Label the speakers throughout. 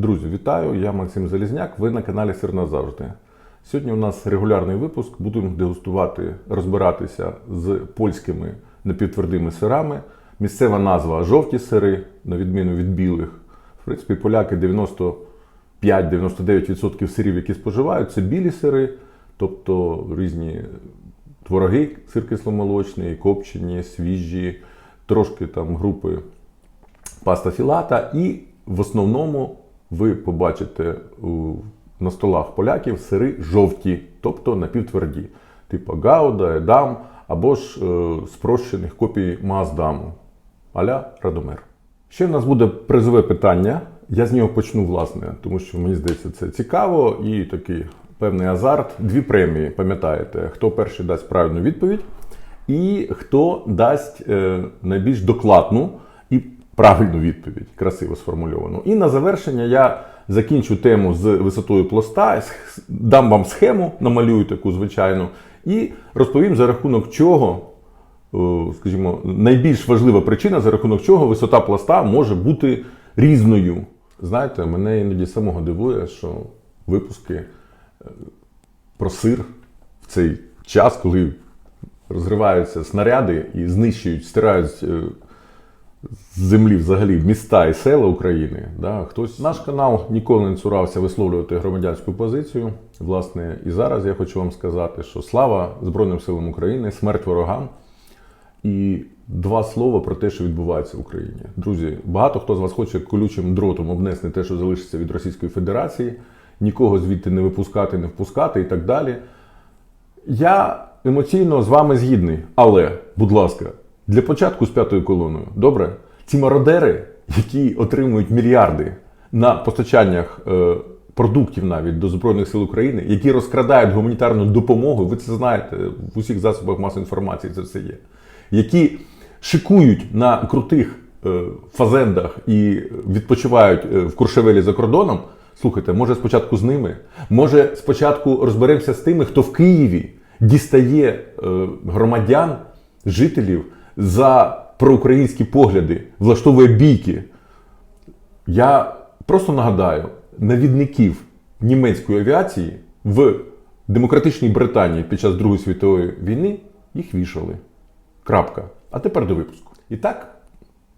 Speaker 1: Друзі, вітаю! Я Максим Залізняк. Ви на каналі Сир назавжди. Сьогодні у нас регулярний випуск. Будемо дегустувати, розбиратися з польськими напівтвердими сирами. Місцева назва жовті сири, на відміну від білих. В принципі, поляки 95-99% сирів, які споживають, це білі сири, тобто різні твороги, сир кисломолочний, копчені, свіжі, трошки там групи паста філата, і в основному ви побачите на столах поляків сири жовті, тобто напівтверді, типу Гауда, Едам або ж е, спрощених копій Маасдаму, аля Радомер. Ще в нас буде призове питання. Я з нього почну, власне, тому що мені здається, це цікаво і такий певний азарт. Дві премії, пам'ятаєте, хто перший дасть правильну відповідь, і хто дасть е, найбільш докладну правильну відповідь, красиво сформульовану. І на завершення я закінчу тему з висотою пласта, дам вам схему, намалюю таку звичайну, і розповім за рахунок чого, е, скажімо, найбільш важлива причина, за рахунок чого висота пласта може бути різною. Знаєте, мене іноді самого дивує, що випуски е, про сир в цей час, коли розриваються снаряди і знищують, стирають е, з землі взагалі міста і села України. Да? Хтось наш канал ніколи не цурався висловлювати громадянську позицію. Власне, і зараз я хочу вам сказати, що слава Збройним силам України, смерть ворогам. І два слова про те, що відбувається в Україні. Друзі, багато хто з вас хоче колючим дротом обнести те, що залишиться від Російської Федерації, нікого звідти не випускати, не впускати і так далі. Я емоційно з вами згідний, але, будь ласка, для початку з п'ятою колоною, добре? Ці мародери, які отримують мільярди на постачаннях е, продуктів навіть до Збройних сил України, які розкрадають гуманітарну допомогу, ви це знаєте, в усіх засобах масової інформації це все є, які шикують на крутих е, фазендах і відпочивають е, в Куршевелі за кордоном. Слухайте, може спочатку з ними, може спочатку розберемося з тими, хто в Києві дістає е, громадян, жителів за проукраїнські погляди, влаштовує бійки. Я просто нагадаю, навідників німецької авіації в демократичній Британії під час Другої світової війни їх вішали. Крапка. А тепер до випуску. І так,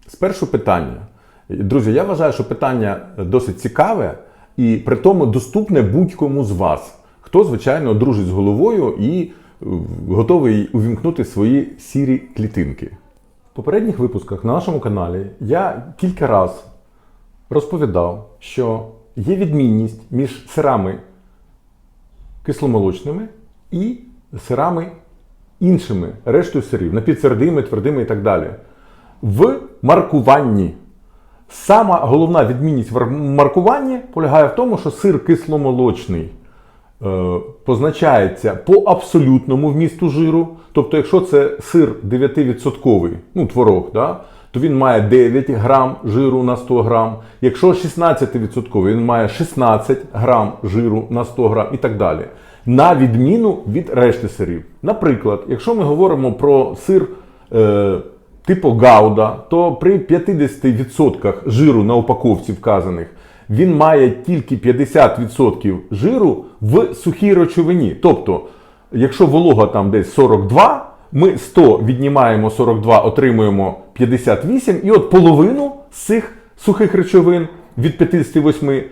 Speaker 1: спершу питання. Друзі, я вважаю, що питання досить цікаве і при тому доступне будь-кому з вас, хто, звичайно, дружить з головою і готовий увімкнути свої сірі клітинки. В попередніх випусках на нашому каналі я кілька разів розповідав, що є відмінність між сирами кисломолочними і сирами іншими, рештою сирів, напівтвердими, твердими і так далі. В маркуванні. Сама головна відмінність в маркуванні полягає в тому, що сир кисломолочний позначається по абсолютному вмісту жиру. Тобто, якщо це сир 9%, ну, творог, да, то він має 9 грам жиру на 100 грам. Якщо 16%, він має 16 грам жиру на 100 грам і так далі. На відміну від решти сирів. Наприклад, якщо ми говоримо про сир е, типу Гауда, то при 50% жиру на упаковці вказаних, він має тільки 50% жиру в сухій речовині. Тобто, якщо волога там десь 42, ми 100 віднімаємо 42, отримуємо 58, і от половину з цих сухих речовин від 58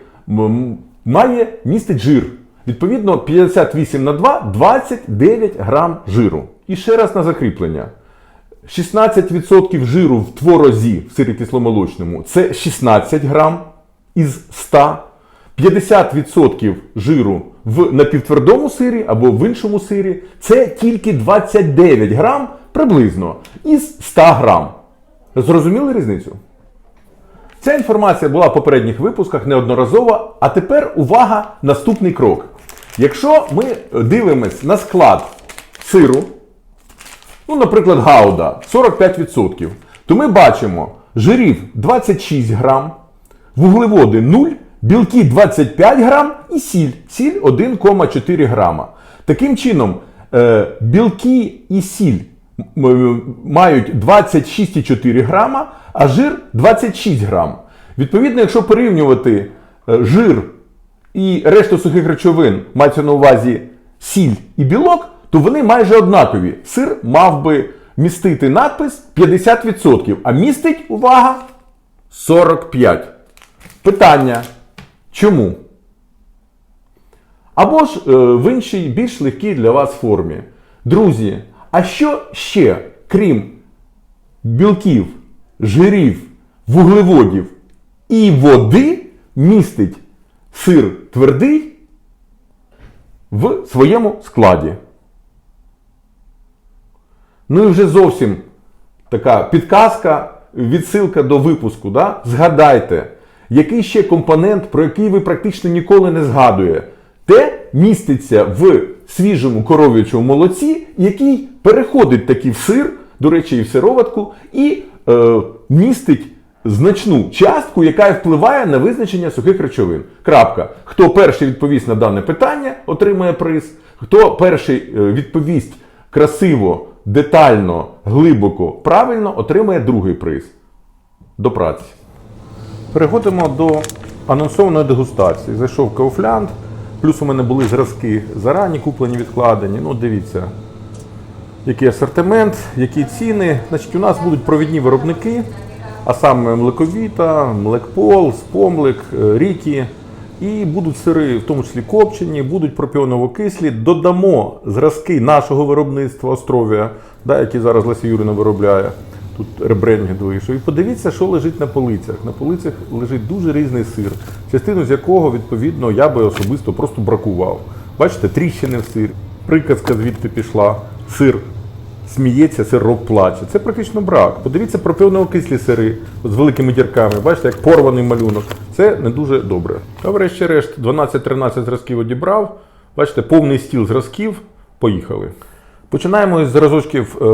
Speaker 1: має містить жир. Відповідно, 58 на 2 29 грам жиру. І ще раз на закріплення. 16% жиру в творозі в сирі кисломолочному це 16 грам із 100. 50% жиру в напівтвердому сирі або в іншому сирі це тільки 29 грам приблизно із 100 грам. Зрозуміли різницю? Ця інформація була в попередніх випусках неодноразово, а тепер увага, наступний крок. Якщо ми дивимось на склад сиру, ну, наприклад, гауда 45%, то ми бачимо жирів 26 грам, вуглеводи 0, білки 25 грам і сіль. Сіль 1,4 грама. Таким чином, е, білки і сіль мають 26,4 грама, а жир 26 грам. Відповідно, якщо порівнювати е, жир і решту сухих речовин, мається на увазі сіль і білок, то вони майже однакові. Сир мав би містити надпис 50%, а містить, увага, 45%. Питання. Чому? Або ж е, в іншій, більш легкій для вас формі. Друзі, а що ще, крім білків, жирів, вуглеводів і води, містить сир твердий в своєму складі? Ну і вже зовсім така підказка, відсилка до випуску. Да? Згадайте, який ще компонент, про який ви практично ніколи не згадуєте, те міститься в свіжому коров'ячому молоці, який переходить таки в сир, до речі, і в сироватку, і е, містить значну частку, яка впливає на визначення сухих речовин. Крапка. Хто перший відповість на дане питання, отримає приз. Хто перший е, відповість красиво, детально, глибоко, правильно, отримає другий приз. До праці. Переходимо до анонсованої дегустації. Зайшов Кауфлянд, плюс у мене були зразки зарані куплені, відкладені. Ну, дивіться, який асортимент, які ціни. Значить, у нас будуть провідні виробники, а саме Млековіта, Млекпол, Спомлик, е, Рікі. І будуть сири, в тому числі копчені, будуть пропіоново-кислі. Додамо зразки нашого виробництва Островія, да, які зараз Леся Юрина виробляє. Тут ребрендінг вийшов. І подивіться, що лежить на полицях. На полицях лежить дуже різний сир, частину з якого, відповідно, я би особисто просто бракував. Бачите, тріщини в сирі, приказка звідти пішла, сир сміється, сир рок плаче. Це практично брак. Подивіться про кислі сири з великими дірками. Бачите, як порваний малюнок. Це не дуже добре. Та врешті-решт 12-13 зразків одібрав. Бачите, повний стіл зразків. Поїхали. Починаємо із зразочків е,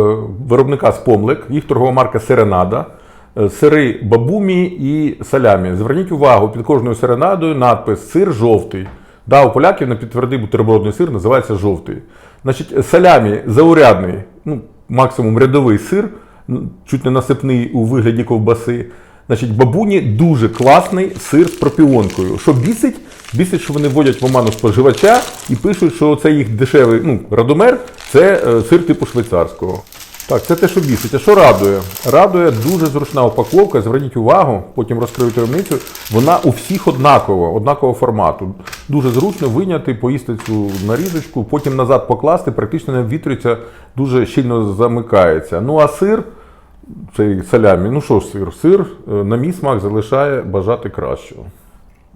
Speaker 1: виробника Спомлик, їх торгова марка Серенада. Е, Сири бабумі і салямі. Зверніть увагу, під кожною серенадою надпис сир жовтий. Да, у поляків на підтвердий бутербродний сир називається жовтий. Значить, салямі заурядний, ну, максимум рядовий сир, чуть не насипний у вигляді ковбаси. Значить, бабуні дуже класний сир з пропіонкою. Що бісить? Бісить, що вони вводять в оману споживача і пишуть, що це їх дешевий ну, радомер це е, сир типу швейцарського. Так, це те, що бісить. А що радує? Радує дуже зручна упаковка. Зверніть увагу, потім розкрию таємницю. Вона у всіх однакова, однакового формату. Дуже зручно виняти, поїсти цю нарізочку, потім назад покласти, практично не ввітрюється, дуже щільно замикається. Ну а сир, цей салямі, ну що ж сир? Сир, е, на мій смак, залишає бажати кращого.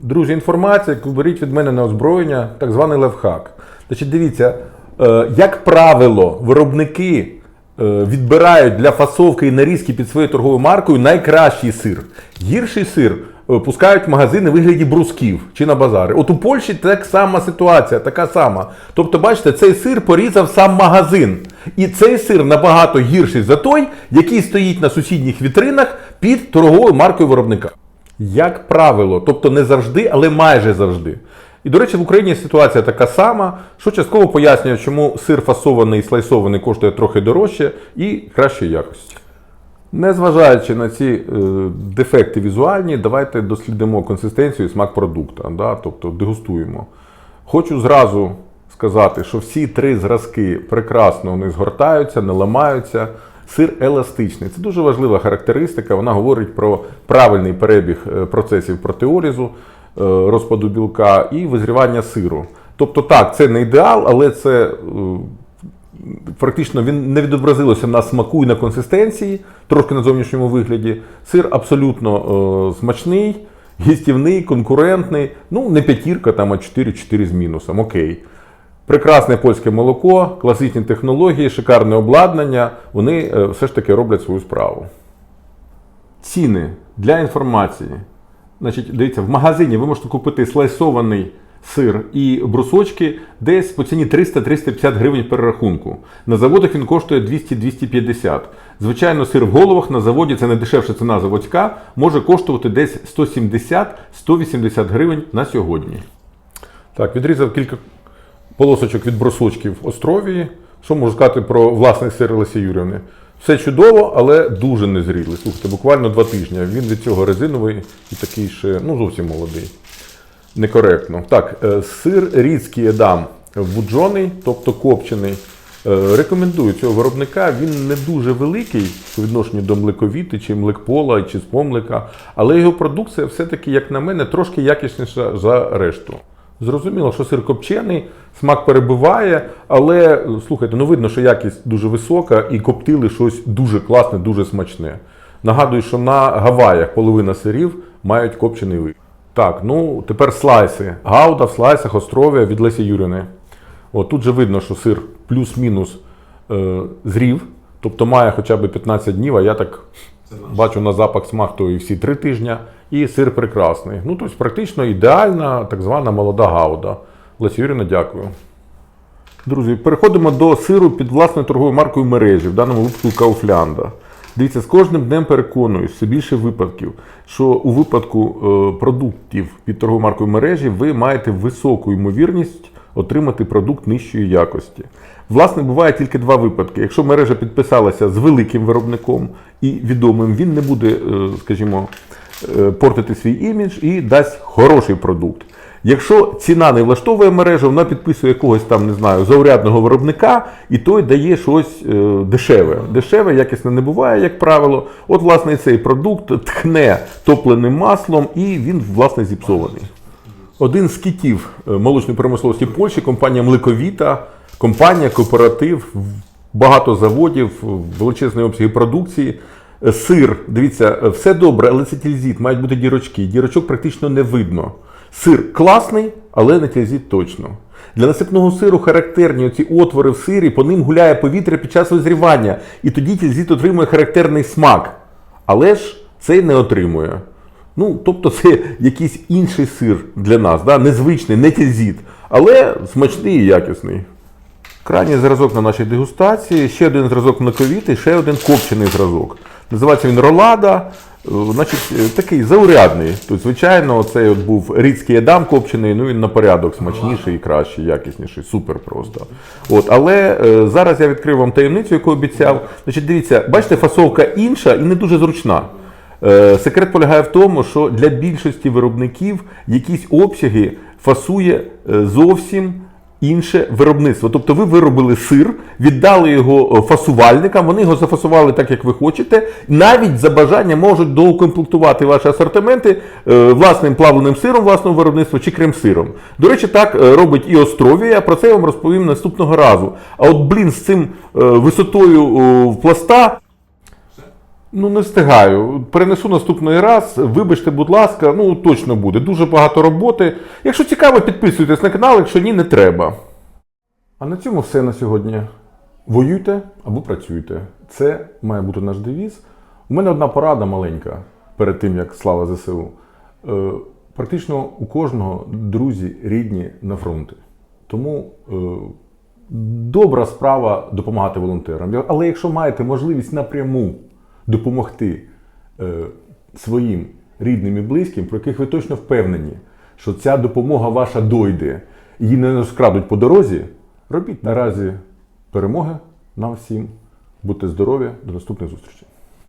Speaker 1: Друзі, інформація, яку беріть від мене на озброєння, так званий левхак. Значить, дивіться, е, як правило, виробники е, відбирають для фасовки і нарізки під своєю торговою маркою найкращий сир. Гірший сир пускають в магазини в вигляді брусків чи на базари. От у Польщі так сама ситуація, така сама. Тобто, бачите, цей сир порізав сам магазин. І цей сир набагато гірший за той, який стоїть на сусідніх вітринах під торговою маркою виробника. Як правило, тобто не завжди, але майже завжди. І, до речі, в Україні ситуація така сама, що частково пояснює, чому сир фасований і слайсований коштує трохи дорожче і кращої якості. Незважаючи на ці е, дефекти візуальні, давайте дослідимо консистенцію і смак продукту, да? тобто дегустуємо. Хочу зразу сказати, що всі три зразки прекрасно вони згортаються, не ламаються. Сир еластичний. Це дуже важлива характеристика. Вона говорить про правильний перебіг е, процесів протеолізу, е, розпаду білка і визрівання сиру. Тобто, так, це не ідеал, але це е, практично він не відобразилося на смаку і на консистенції, трошки на зовнішньому вигляді. Сир абсолютно смачний, гістівний, конкурентний. Ну, не п'ятірка, там, а 4-4 з мінусом. Окей. Прекрасне польське молоко, класичні технології, шикарне обладнання, вони е, все ж таки роблять свою справу. Ціни для інформації. Значить, дивіться, в магазині ви можете купити слайсований сир і брусочки десь по ціні 300-350 гривень перерахунку. На заводах він коштує 200-250. Звичайно, сир в головах на заводі це не дешевша ціна заводська, може коштувати десь 170-180 гривень на сьогодні. Так, відрізав кілька полосочок від брусочків Островії. Що можу сказати про власний сир Лесі Юрівни? Все чудово, але дуже незрілий. Слухайте, буквально два тижні. Він від цього резиновий і такий ще ну зовсім молодий. некоректно. Так, е, сир рідський едам вуджений, тобто копчений. Е, Рекомендую цього виробника. Він не дуже великий по відношенню до млековіти, чи млекпола, чи спомлика, але його продукція все-таки, як на мене, трошки якісніша за решту. Зрозуміло, що сир копчений, смак перебиває, але слухайте, ну видно, що якість дуже висока і коптили щось дуже класне, дуже смачне. Нагадую, що на Гаваях половина сирів мають копчений вид. Так, ну тепер слайси. Гауда в слайсах Остров'я від Лесі Юріни. От тут же видно, що сир плюс-мінус е, зрів, тобто має хоча б 15 днів, а я так бачу на запах смак всі 3 тижні. І сир прекрасний. Ну, тобто практично ідеальна так звана молода гауда. Лесі Юріна, дякую. Друзі, переходимо до сиру під власною торговою маркою мережі, в даному випадку Кауфлянда. Дивіться, з кожним днем переконуюсь, все більше випадків, що у випадку е, продуктів під торговою маркою мережі ви маєте високу ймовірність отримати продукт нижчої якості. Власне, буває тільки два випадки. Якщо мережа підписалася з великим виробником і відомим, він не буде, е, скажімо, е, портити свій імідж і дасть хороший продукт. Якщо ціна не влаштовує мережу, вона підписує якогось там, не знаю, заурядного виробника, і той дає щось е, дешеве. Дешеве, якісне не буває, як правило. От, власне, цей продукт тхне топленим маслом, і він, власне, зіпсований. Один з китів е, молочної промисловості Польщі, компанія Млековіта, компанія, кооператив, багато заводів, величезні обсяги продукції. Е, Сир, дивіться, е, все добре, але це тільзіт, мають бути дірочки. Дірочок практично не видно. Сир класний, але не тільзіт точно. Для насипного сиру характерні оці отвори в сирі, по ним гуляє повітря під час визрівання, і тоді тільзіт отримує характерний смак. Але ж цей не отримує. Ну, тобто це якийсь інший сир для нас, да? незвичний, не тільзіт, але смачний і якісний. Крайній зразок на нашій дегустації, ще один зразок млековітий, ще один копчений зразок. Називається він Ролада. Е, Значить, е, такий заурядний. Тут, звичайно, цей от був рідський едам копчений, ну він на порядок смачніший і кращий, якісніший, супер просто. От, але е, зараз я відкрив вам таємницю, яку обіцяв. Значить, дивіться, бачите, фасовка інша і не дуже зручна. Е, Секрет полягає в тому, що для більшості виробників якісь обсяги фасує е, зовсім інше виробництво. Тобто ви виробили сир, віддали його е, фасувальникам, вони його зафасували так, як ви хочете. Навіть за бажання можуть доукомплектувати ваші асортименти власним плавленим сиром власного виробництва чи крем-сиром. До речі, так робить і Островія, про це я вам розповім наступного разу. А от блін з цим висотою пласта. Ну, не встигаю. Перенесу наступний раз. Вибачте, будь ласка, ну точно буде. Дуже багато роботи. Якщо цікаво, підписуйтесь на канал, якщо ні, не треба. А на цьому все на сьогодні. Воюйте або працюйте. Це має бути наш девіз. У мене одна порада маленька перед тим, як слава ЗСУ. Е, практично у кожного друзі рідні на фронті. Тому е, добра справа допомагати волонтерам. Але якщо маєте можливість напряму допомогти е, своїм рідним і близьким, про яких ви точно впевнені, що ця допомога ваша дойде, її не розкрадуть по дорозі, робіть наразі перемоги нам всім. Будьте здорові, до наступних зустрічей.